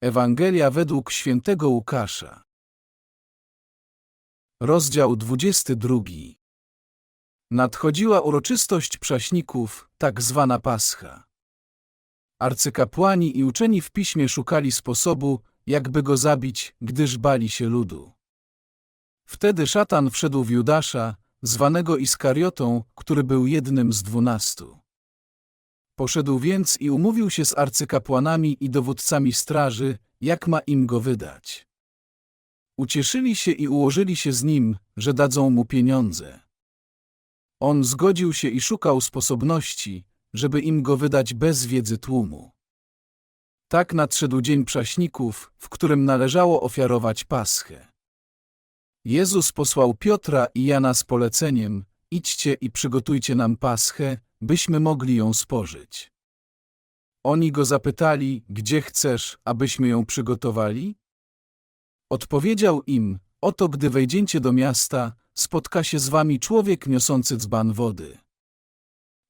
Ewangelia według świętego Łukasza. Rozdział 22. Nadchodziła uroczystość prześników, tak zwana Pascha. Arcykapłani i uczeni w piśmie szukali sposobu, jakby go zabić, gdyż bali się ludu. Wtedy szatan wszedł w Judasza, zwanego Iskariotą, który był jednym z dwunastu. Poszedł więc i umówił się z arcykapłanami i dowódcami straży, jak ma im go wydać. Ucieszyli się i ułożyli się z nim, że dadzą mu pieniądze. On zgodził się i szukał sposobności, żeby im go wydać bez wiedzy tłumu. Tak nadszedł dzień prześników, w którym należało ofiarować paschę. Jezus posłał Piotra i Jana z poleceniem: Idźcie i przygotujcie nam paschę, byśmy mogli ją spożyć. Oni go zapytali, gdzie chcesz, abyśmy ją przygotowali? Odpowiedział im, oto gdy wejdziecie do miasta, spotka się z wami człowiek niosący dzban wody.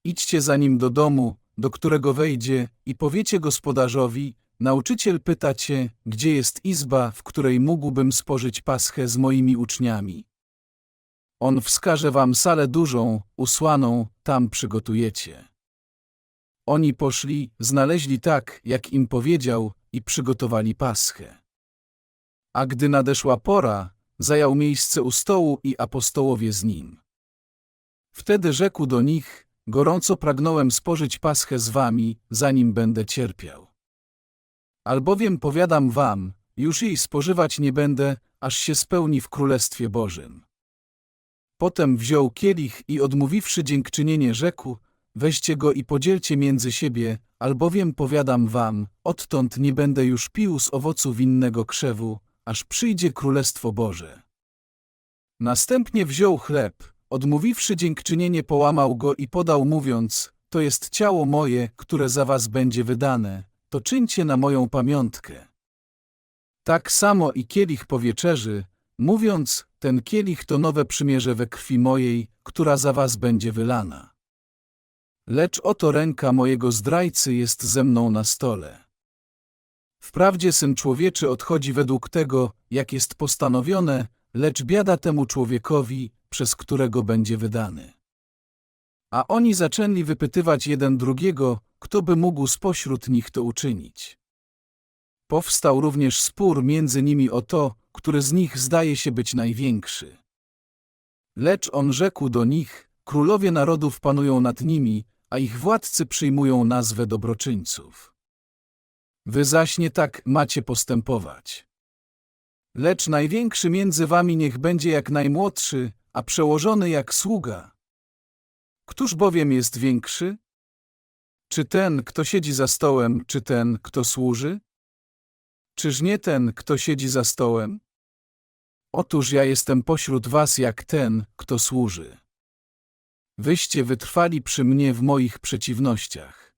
Idźcie za nim do domu, do którego wejdzie i powiecie gospodarzowi, nauczyciel pyta cię, gdzie jest izba, w której mógłbym spożyć paschę z moimi uczniami. On wskaże wam salę dużą, usłaną, tam przygotujecie. Oni poszli, znaleźli tak, jak im powiedział, i przygotowali paschę. A gdy nadeszła pora, zajął miejsce u stołu i apostołowie z nim. Wtedy rzekł do nich, gorąco pragnąłem spożyć paschę z wami, zanim będę cierpiał. Albowiem powiadam wam, już jej spożywać nie będę, aż się spełni w Królestwie Bożym. Potem wziął kielich i odmówiwszy dziękczynienie rzekł, weźcie go i podzielcie między siebie, albowiem powiadam wam, odtąd nie będę już pił z owocu winnego krzewu, aż przyjdzie Królestwo Boże. Następnie wziął chleb, odmówiwszy dziękczynienie połamał go i podał mówiąc, to jest ciało moje, które za was będzie wydane, to czyńcie na moją pamiątkę. Tak samo i kielich po wieczerzy, mówiąc, ten kielich to nowe przymierze we krwi mojej, która za was będzie wylana. Lecz oto ręka mojego zdrajcy jest ze mną na stole. Wprawdzie Syn Człowieczy odchodzi według tego, jak jest postanowione, lecz biada temu człowiekowi, przez którego będzie wydany. A oni zaczęli wypytywać jeden drugiego, kto by mógł spośród nich to uczynić. Powstał również spór między nimi o to, który z nich zdaje się być największy. Lecz on rzekł do nich, królowie narodów panują nad nimi, a ich władcy przyjmują nazwę dobroczyńców. Wy zaś nie tak macie postępować. Lecz największy między wami niech będzie jak najmłodszy, a przełożony jak sługa. Któż bowiem jest większy? Czy ten, kto siedzi za stołem, czy ten, kto służy? Czyż nie ten, kto siedzi za stołem? Otóż ja jestem pośród was jak ten, kto służy. Wyście wytrwali przy mnie w moich przeciwnościach.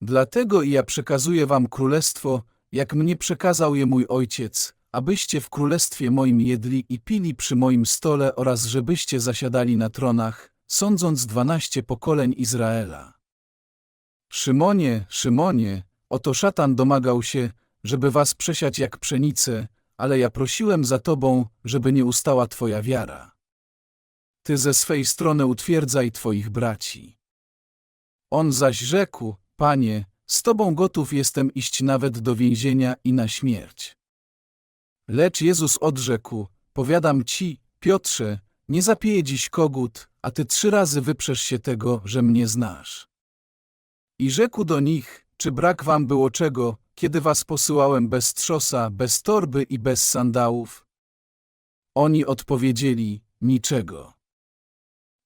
Dlatego i ja przekazuję wam królestwo, jak mnie przekazał je mój ojciec, abyście w królestwie moim jedli i pili przy moim stole oraz żebyście zasiadali na tronach, sądząc dwanaście pokoleń Izraela. Szymonie, Szymonie, oto szatan domagał się, żeby was przesiać jak pszenicę, ale ja prosiłem za tobą, żeby nie ustała twoja wiara. Ty ze swej strony utwierdzaj twoich braci. On zaś rzekł, Panie, z tobą gotów jestem iść nawet do więzienia i na śmierć. Lecz Jezus odrzekł, powiadam ci, Piotrze, nie zapieje dziś kogut, a ty trzy razy wyprzesz się tego, że mnie znasz. I rzekł do nich, czy brak wam było czego, kiedy was posyłałem bez trzosa, bez torby i bez sandałów? Oni odpowiedzieli, niczego.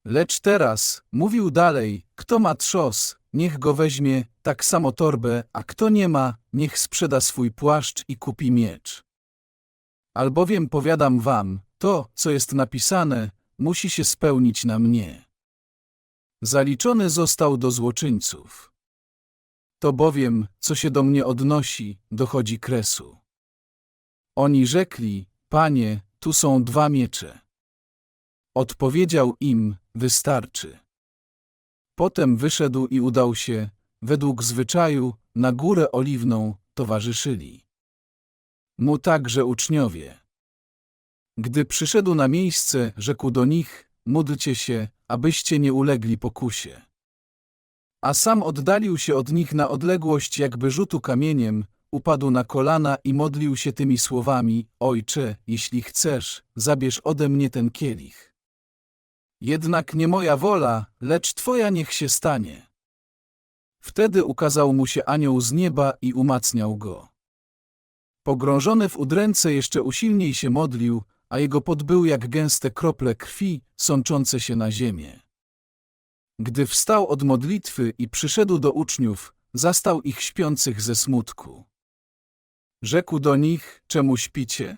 Lecz teraz, mówił dalej, kto ma trzos, niech go weźmie, tak samo torbę, a kto nie ma, niech sprzeda swój płaszcz i kupi miecz. Albowiem powiadam wam, to, co jest napisane, musi się spełnić na mnie. Zaliczony został do złoczyńców. To bowiem, co się do mnie odnosi, dochodzi kresu. Oni rzekli, Panie, tu są dwa miecze. Odpowiedział im, wystarczy. Potem wyszedł i udał się, według zwyczaju, na górę oliwną, towarzyszyli. mu także uczniowie. Gdy przyszedł na miejsce, rzekł do nich, módlcie się, abyście nie ulegli pokusie. A sam oddalił się od nich na odległość jakby rzutu kamieniem, upadł na kolana i modlił się tymi słowami, Ojcze, jeśli chcesz, zabierz ode mnie ten kielich. Jednak nie moja wola, lecz Twoja niech się stanie. Wtedy ukazał mu się anioł z nieba i umacniał go. Pogrążony w udręce jeszcze usilniej się modlił, a jego pot był jak gęste krople krwi sączące się na ziemię. Gdy wstał od modlitwy i przyszedł do uczniów, zastał ich śpiących ze smutku. Rzekł do nich, czemu śpicie?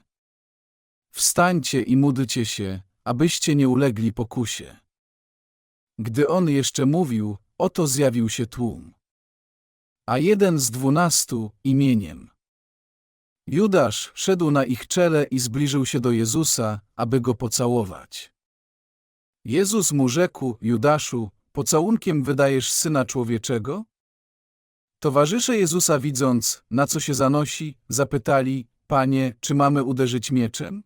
Wstańcie i módlcie się, abyście nie ulegli pokusie. Gdy on jeszcze mówił, oto zjawił się tłum. A jeden z dwunastu imieniem. Judasz szedł na ich czele i zbliżył się do Jezusa, aby go pocałować. Jezus mu rzekł, Judaszu, pocałunkiem wydajesz Syna Człowieczego? Towarzysze Jezusa widząc, na co się zanosi, zapytali, Panie, czy mamy uderzyć mieczem?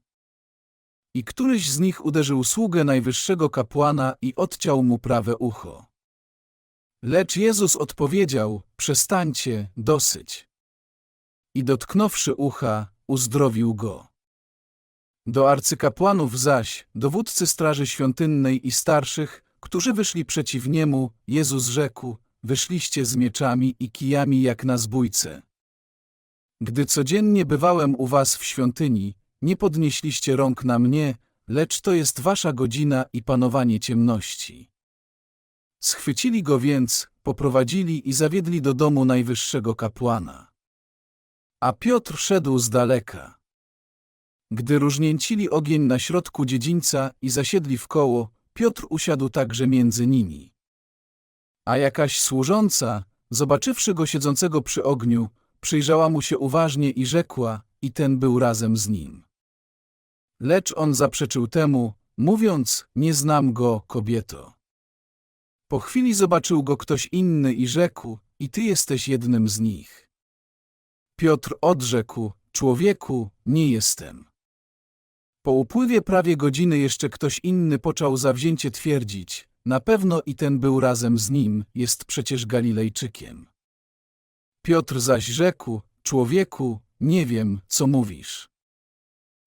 I któryś z nich uderzył sługę najwyższego kapłana i odciął mu prawe ucho. Lecz Jezus odpowiedział, przestańcie, dosyć. I dotknąwszy ucha, uzdrowił go. Do arcykapłanów zaś, dowódcy straży świątynnej i starszych, którzy wyszli przeciw niemu, Jezus rzekł, wyszliście z mieczami i kijami jak na zbójce. Gdy codziennie bywałem u was w świątyni, nie podnieśliście rąk na mnie, lecz to jest wasza godzina i panowanie ciemności. Schwycili go więc, poprowadzili i zawiedli do domu najwyższego kapłana. A Piotr szedł z daleka. Gdy różnięcili ogień na środku dziedzińca i zasiedli w koło, Piotr usiadł także między nimi. A jakaś służąca, zobaczywszy go siedzącego przy ogniu, przyjrzała mu się uważnie i rzekła, i ten był razem z nim. Lecz on zaprzeczył temu, mówiąc, nie znam go, kobieto. Po chwili zobaczył go ktoś inny i rzekł, i ty jesteś jednym z nich. Piotr odrzekł, człowieku, nie jestem. Po upływie prawie godziny jeszcze ktoś inny począł zawzięcie twierdzić, na pewno i ten był razem z nim, jest przecież Galilejczykiem. Piotr zaś rzekł, człowieku, nie wiem, co mówisz.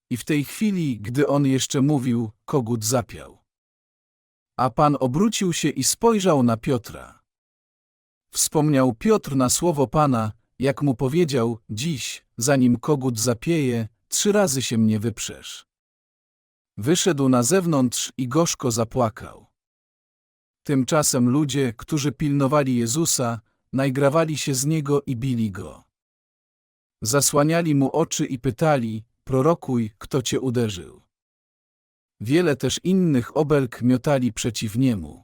I w tej chwili, gdy on jeszcze mówił, kogut zapiał. A pan obrócił się i spojrzał na Piotra. Wspomniał Piotr na słowo pana, jak mu powiedział, dziś, zanim kogut zapieje, trzy razy się mnie wyprzesz. Wyszedł na zewnątrz i gorzko zapłakał. Tymczasem ludzie, którzy pilnowali Jezusa, naigrawali się z niego i bili go. Zasłaniali mu oczy i pytali, prorokuj, kto cię uderzył. Wiele też innych obelg miotali przeciw niemu.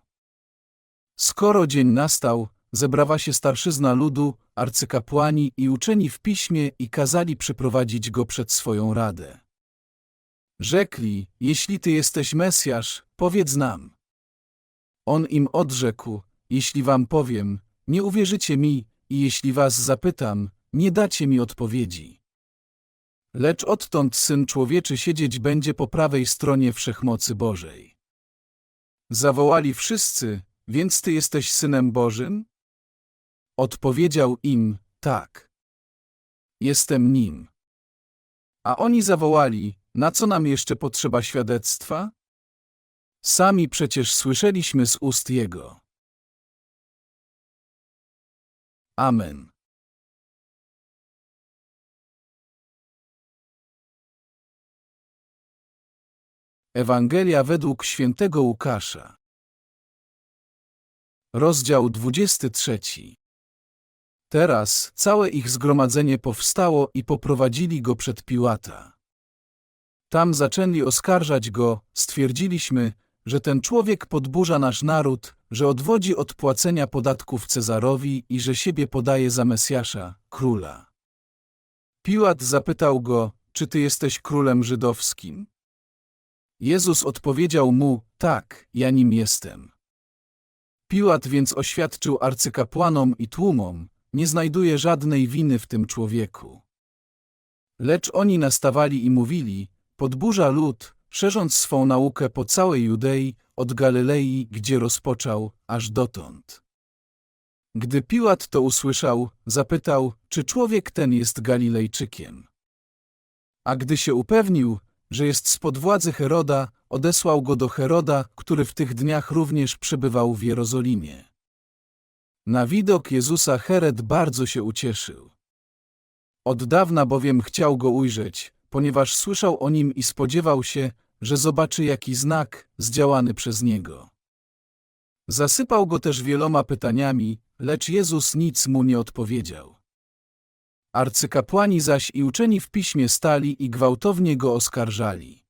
Skoro dzień nastał, zebrała się starszyzna ludu, arcykapłani i uczeni w piśmie i kazali przyprowadzić go przed swoją radę. Rzekli, jeśli ty jesteś Mesjasz, powiedz nam. On im odrzekł, jeśli wam powiem, nie uwierzycie mi i jeśli was zapytam, nie dacie mi odpowiedzi. Lecz odtąd Syn Człowieczy siedzieć będzie po prawej stronie Wszechmocy Bożej. Zawołali wszyscy, więc Ty jesteś Synem Bożym? Odpowiedział im, tak. Jestem Nim. A oni zawołali, na co nam jeszcze potrzeba świadectwa? Sami przecież słyszeliśmy z ust Jego. Amen. Ewangelia według świętego Łukasza. Rozdział 23. Teraz całe ich zgromadzenie powstało i poprowadzili go przed Piłata. Tam zaczęli oskarżać go, stwierdziliśmy, że ten człowiek podburza nasz naród, że odwodzi od płacenia podatków Cezarowi i że siebie podaje za Mesjasza, króla. Piłat zapytał go, czy ty jesteś królem żydowskim? Jezus odpowiedział mu, tak, ja nim jestem. Piłat więc oświadczył arcykapłanom i tłumom, nie znajduje żadnej winy w tym człowieku. Lecz oni nastawali i mówili, podburza lud, szerząc swą naukę po całej Judei, od Galilei, gdzie rozpoczął, aż dotąd. Gdy Piłat to usłyszał, zapytał, czy człowiek ten jest Galilejczykiem. A gdy się upewnił, że jest spod władzy Heroda, odesłał go do Heroda, który w tych dniach również przebywał w Jerozolimie. Na widok Jezusa Herod bardzo się ucieszył. Od dawna bowiem chciał go ujrzeć, ponieważ słyszał o nim i spodziewał się, że zobaczy jaki znak zdziałany przez niego. Zasypał go też wieloma pytaniami, lecz Jezus nic mu nie odpowiedział. Arcykapłani zaś i uczeni w piśmie stali i gwałtownie go oskarżali.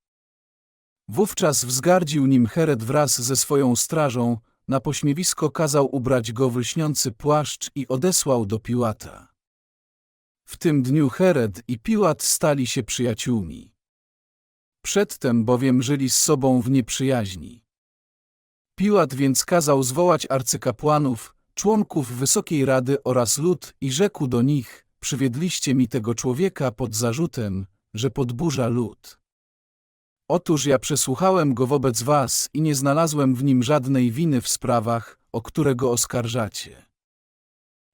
Wówczas wzgardził nim Herod wraz ze swoją strażą, na pośmiewisko kazał ubrać go w lśniący płaszcz i odesłał do Piłata. W tym dniu Herod i Piłat stali się przyjaciółmi. Przedtem bowiem żyli z sobą w nieprzyjaźni. Piłat więc kazał zwołać arcykapłanów, członków Wysokiej Rady oraz lud i rzekł do nich, przywiedliście mi tego człowieka pod zarzutem, że podburza lud. Otóż ja przesłuchałem go wobec was i nie znalazłem w nim żadnej winy w sprawach, o które go oskarżacie.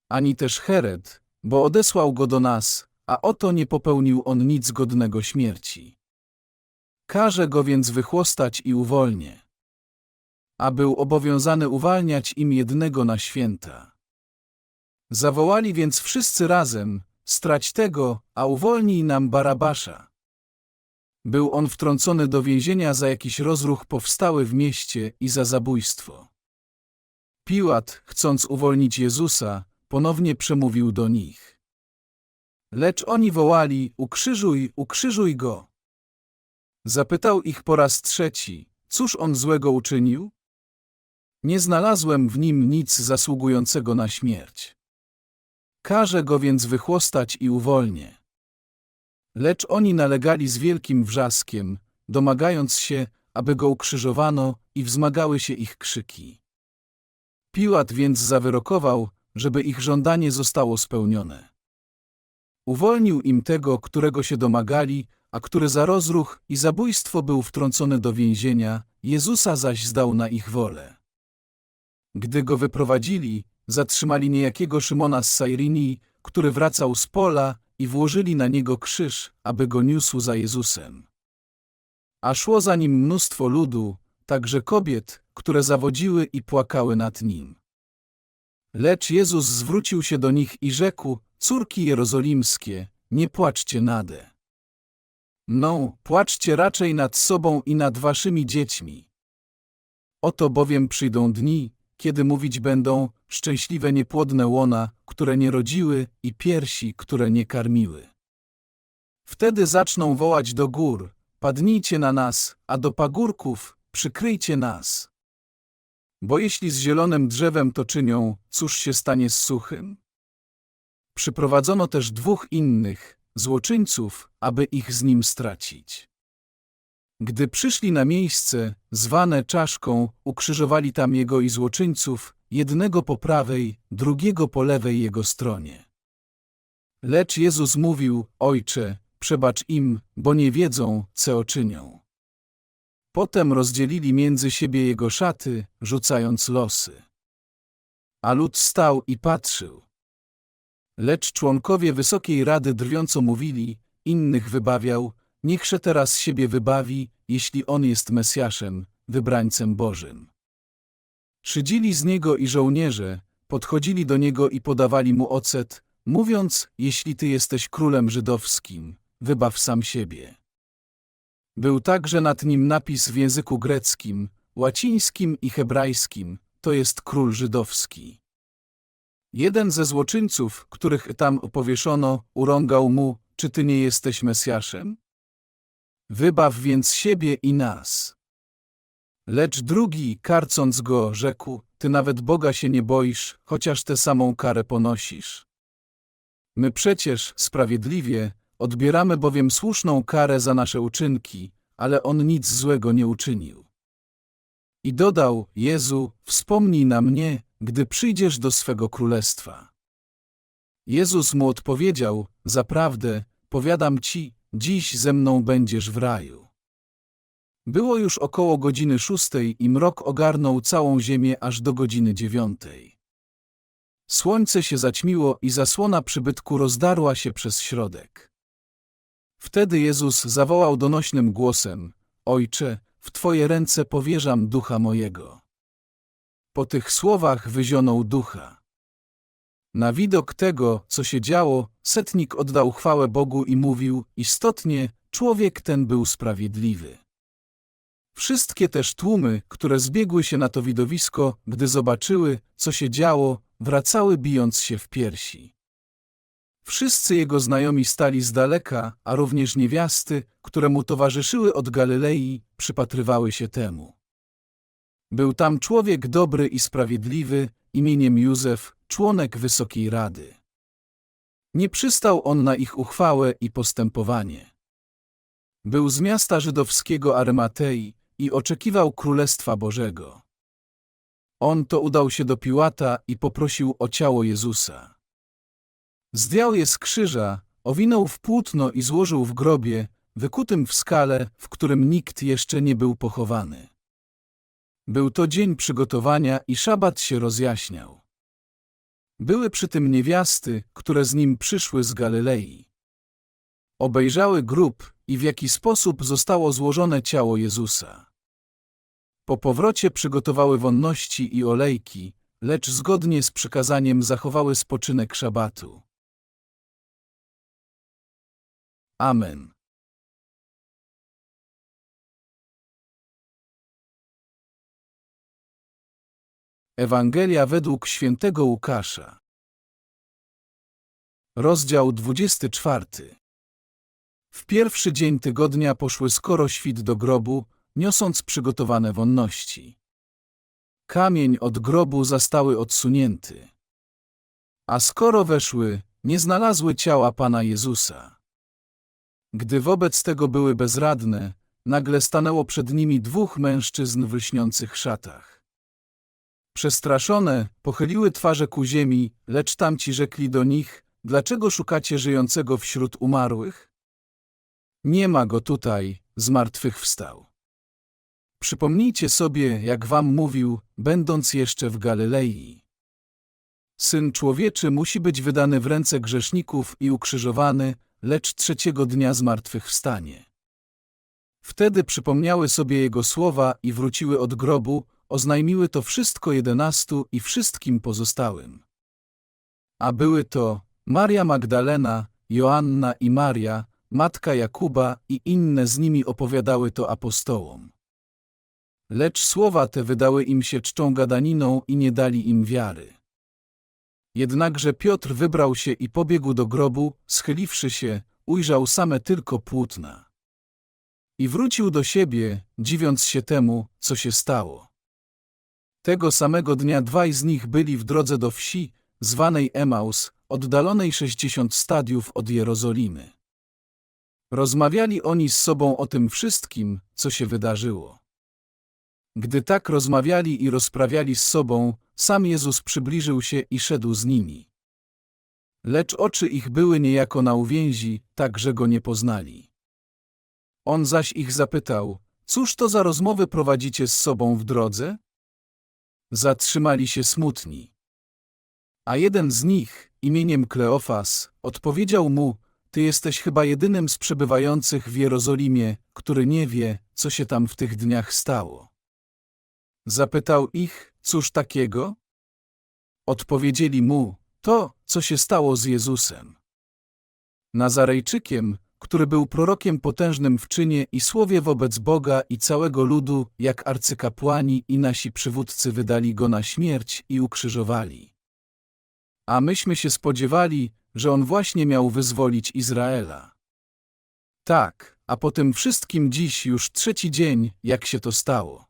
Ani też Herod, bo odesłał go do nas, a oto nie popełnił on nic godnego śmierci. Każe go więc wychłostać i uwolnię. A był obowiązany uwalniać im jednego na święta. Zawołali więc wszyscy razem, strać tego, a uwolnij nam Barabasza. Był on wtrącony do więzienia za jakiś rozruch powstały w mieście i za zabójstwo. Piłat, chcąc uwolnić Jezusa, ponownie przemówił do nich. Lecz oni wołali, ukrzyżuj, ukrzyżuj go. Zapytał ich po raz trzeci, cóż on złego uczynił? Nie znalazłem w nim nic zasługującego na śmierć. Każę go więc wychłostać i uwolnię. Lecz oni nalegali z wielkim wrzaskiem, domagając się, aby go ukrzyżowano i wzmagały się ich krzyki. Piłat więc zawyrokował, żeby ich żądanie zostało spełnione. Uwolnił im tego, którego się domagali, a który za rozruch i zabójstwo był wtrącony do więzienia, Jezusa zaś zdał na ich wolę. Gdy go wyprowadzili, zatrzymali niejakiego Szymona z Sairinii, który wracał z pola i włożyli na niego krzyż, aby go niósł za Jezusem. A szło za nim mnóstwo ludu, także kobiet, które zawodziły i płakały nad nim. Lecz Jezus zwrócił się do nich i rzekł, córki jerozolimskie, nie płaczcie nade. No, płaczcie raczej nad sobą i nad waszymi dziećmi. Oto bowiem przyjdą dni, kiedy mówić będą szczęśliwe niepłodne łona, które nie rodziły i piersi, które nie karmiły. Wtedy zaczną wołać do gór, padnijcie na nas, a do pagórków, przykryjcie nas. Bo jeśli z zielonym drzewem to czynią, cóż się stanie z suchym? Przyprowadzono też dwóch innych, złoczyńców, aby ich z nim stracić. Gdy przyszli na miejsce, zwane czaszką, ukrzyżowali tam jego i złoczyńców, jednego po prawej, drugiego po lewej jego stronie. Lecz Jezus mówił, Ojcze, przebacz im, bo nie wiedzą, co czynią. Potem rozdzielili między siebie jego szaty, rzucając losy. A lud stał i patrzył. Lecz członkowie Wysokiej Rady drwiąco mówili, innych wybawiał, niechże teraz siebie wybawi, jeśli on jest Mesjaszem, wybrańcem Bożym. Szydzili z niego i żołnierze, podchodzili do niego i podawali mu ocet, mówiąc, jeśli ty jesteś królem żydowskim, wybaw sam siebie. Był także nad nim napis w języku greckim, łacińskim i hebrajskim, to jest król żydowski. Jeden ze złoczyńców, których tam powieszono, urągał mu, czy ty nie jesteś Mesjaszem? Wybaw więc siebie i nas. Lecz drugi, karcąc go, rzekł, ty nawet Boga się nie boisz, chociaż tę samą karę ponosisz. My przecież, sprawiedliwie, odbieramy bowiem słuszną karę za nasze uczynki, ale on nic złego nie uczynił. I dodał, Jezu, wspomnij na mnie, gdy przyjdziesz do swego królestwa. Jezus mu odpowiedział, zaprawdę, powiadam ci, dziś ze mną będziesz w raju. Było już około godziny szóstej i mrok ogarnął całą ziemię aż do godziny dziewiątej. Słońce się zaćmiło i zasłona przybytku rozdarła się przez środek. Wtedy Jezus zawołał donośnym głosem: Ojcze, w Twoje ręce powierzam ducha mojego. Po tych słowach wyzionął ducha. Na widok tego, co się działo, setnik oddał chwałę Bogu i mówił: Istotnie, człowiek ten był sprawiedliwy. Wszystkie też tłumy, które zbiegły się na to widowisko, gdy zobaczyły, co się działo, wracały bijąc się w piersi. Wszyscy jego znajomi stali z daleka, a również niewiasty, które mu towarzyszyły od Galilei, przypatrywały się temu. Był tam człowiek dobry i sprawiedliwy, imieniem Józef, członek Wysokiej Rady. Nie przystał on na ich uchwałę i postępowanie. Był z miasta żydowskiego Arymatei i oczekiwał Królestwa Bożego. On to udał się do Piłata i poprosił o ciało Jezusa. Zdjął je z krzyża, owinął w płótno i złożył w grobie, wykutym w skale, w którym nikt jeszcze nie był pochowany. Był to dzień przygotowania i szabat się rozjaśniał. Były przy tym niewiasty, które z nim przyszły z Galilei. Obejrzały grób i w jaki sposób zostało złożone ciało Jezusa. Po powrocie przygotowały wonności i olejki, lecz zgodnie z przykazaniem zachowały spoczynek szabatu. Amen. Ewangelia według świętego Łukasza. Rozdział 24. W pierwszy dzień tygodnia poszły skoro świt do grobu, niosąc przygotowane wonności. Kamień od grobu zastały odsunięty. A skoro weszły, nie znalazły ciała Pana Jezusa. Gdy wobec tego były bezradne, nagle stanęło przed nimi dwóch mężczyzn w lśniących szatach. Przestraszone, pochyliły twarze ku ziemi, lecz tamci rzekli do nich, dlaczego szukacie żyjącego wśród umarłych? Nie ma go tutaj, zmartwychwstał. Przypomnijcie sobie, jak wam mówił, będąc jeszcze w Galilei. Syn człowieczy musi być wydany w ręce grzeszników i ukrzyżowany, lecz trzeciego dnia zmartwychwstanie. Wtedy przypomniały sobie jego słowa i wróciły od grobu, oznajmiły to wszystko jedenastu i wszystkim pozostałym. A były to Maria Magdalena, Joanna i Maria, matka Jakuba i inne z nimi opowiadały to apostołom. Lecz słowa te wydały im się czczą gadaniną i nie dali im wiary. Jednakże Piotr wybrał się i pobiegł do grobu, schyliwszy się, ujrzał same tylko płótna. I wrócił do siebie, dziwiąc się temu, co się stało. Tego samego dnia dwaj z nich byli w drodze do wsi, zwanej Emaus, oddalonej sześćdziesiąt stadiów od Jerozolimy. Rozmawiali oni z sobą o tym wszystkim, co się wydarzyło. Gdy tak rozmawiali i rozprawiali z sobą, sam Jezus przybliżył się i szedł z nimi. Lecz oczy ich były niejako na uwięzi, tak że go nie poznali. On zaś ich zapytał, cóż to za rozmowy prowadzicie z sobą w drodze? Zatrzymali się smutni. A jeden z nich, imieniem Kleofas, odpowiedział mu, ty jesteś chyba jedynym z przebywających w Jerozolimie, który nie wie, co się tam w tych dniach stało. Zapytał ich, cóż takiego? Odpowiedzieli mu, to, co się stało z Jezusem. Nazarejczykiem, który był prorokiem potężnym w czynie i słowie wobec Boga i całego ludu, jak arcykapłani i nasi przywódcy wydali go na śmierć i ukrzyżowali. A myśmy się spodziewali, że on właśnie miał wyzwolić Izraela. Tak, a po tym wszystkim dziś już trzeci dzień, jak się to stało.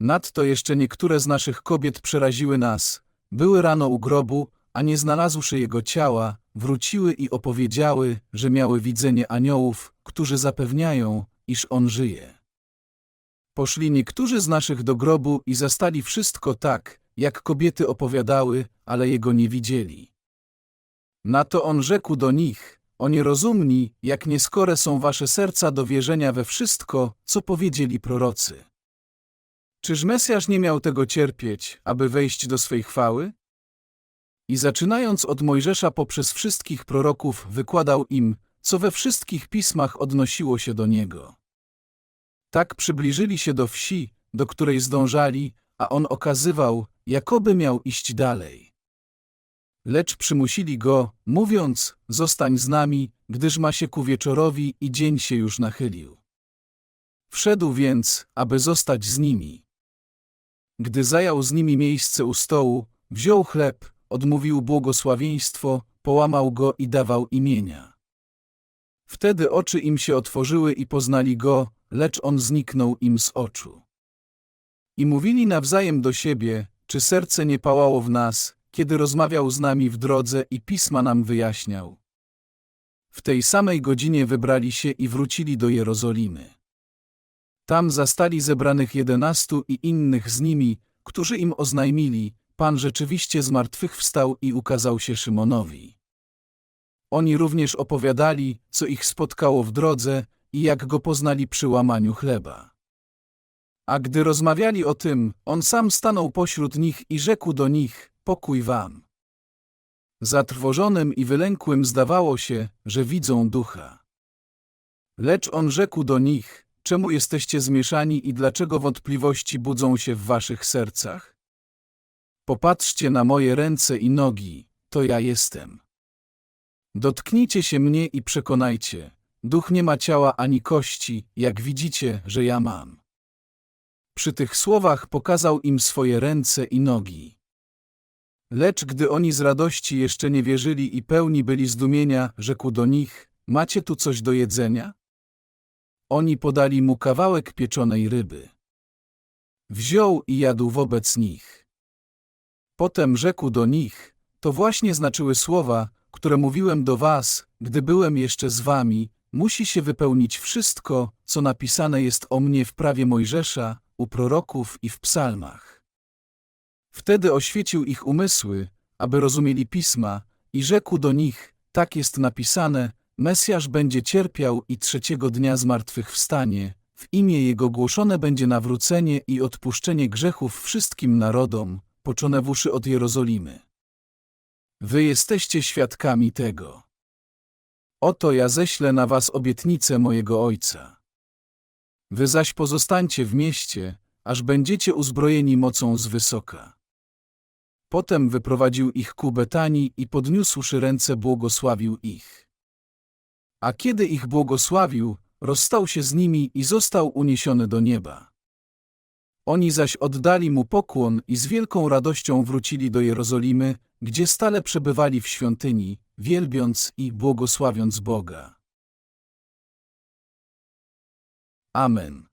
Nadto jeszcze niektóre z naszych kobiet przeraziły nas, były rano u grobu, a nie znalazłszy jego ciała, wróciły i opowiedziały, że miały widzenie aniołów, którzy zapewniają, iż on żyje. Poszli niektórzy z naszych do grobu i zastali wszystko tak, jak kobiety opowiadały, ale jego nie widzieli. Na to on rzekł do nich, O nierozumni, jak nieskore są wasze serca do wierzenia we wszystko, co powiedzieli prorocy. Czyż Mesjasz nie miał tego cierpieć, aby wejść do swej chwały? I zaczynając od Mojżesza poprzez wszystkich proroków wykładał im, co we wszystkich pismach odnosiło się do niego. Tak przybliżyli się do wsi, do której zdążali, a on okazywał, jakoby miał iść dalej. Lecz przymusili go, mówiąc, zostań z nami, gdyż ma się ku wieczorowi i dzień się już nachylił. Wszedł więc, aby zostać z nimi. Gdy zajął z nimi miejsce u stołu, wziął chleb, odmówił błogosławieństwo, połamał go i dawał imienia. Wtedy oczy im się otworzyły i poznali go, lecz on zniknął im z oczu. I mówili nawzajem do siebie, czy serce nie pałało w nas, kiedy rozmawiał z nami w drodze i pisma nam wyjaśniał. W tej samej godzinie wybrali się i wrócili do Jerozolimy. Tam zastali zebranych jedenastu i innych z nimi, którzy im oznajmili, Pan rzeczywiście zmartwychwstał i ukazał się Szymonowi. Oni również opowiadali, co ich spotkało w drodze i jak go poznali przy łamaniu chleba. A gdy rozmawiali o tym, on sam stanął pośród nich i rzekł do nich, pokój wam. Zatrwożonym i wylękłym zdawało się, że widzą ducha. Lecz on rzekł do nich, czemu jesteście zmieszani i dlaczego wątpliwości budzą się w waszych sercach? Popatrzcie na moje ręce i nogi, to ja jestem. Dotknijcie się mnie i przekonajcie, duch nie ma ciała ani kości, jak widzicie, że ja mam. Przy tych słowach pokazał im swoje ręce i nogi. Lecz gdy oni z radości jeszcze nie wierzyli i pełni byli zdumienia, rzekł do nich, macie tu coś do jedzenia? Oni podali mu kawałek pieczonej ryby. Wziął i jadł wobec nich. Potem rzekł do nich, to właśnie znaczyły słowa, które mówiłem do was, gdy byłem jeszcze z wami, musi się wypełnić wszystko, co napisane jest o mnie w prawie Mojżesza, u proroków i w psalmach. Wtedy oświecił ich umysły, aby rozumieli pisma, i rzekł do nich, tak jest napisane, Mesjasz będzie cierpiał i trzeciego dnia zmartwychwstanie, w imię Jego głoszone będzie nawrócenie i odpuszczenie grzechów wszystkim narodom, uszy od Jerozolimy. Wy jesteście świadkami tego. Oto ja ześlę na was obietnicę mojego Ojca. Wy zaś pozostańcie w mieście, aż będziecie uzbrojeni mocą z wysoka. Potem wyprowadził ich ku Betanii i podniósłszy ręce błogosławił ich. A kiedy ich błogosławił, rozstał się z nimi i został uniesiony do nieba. Oni zaś oddali mu pokłon i z wielką radością wrócili do Jerozolimy, gdzie stale przebywali w świątyni, wielbiąc i błogosławiąc Boga. Amen.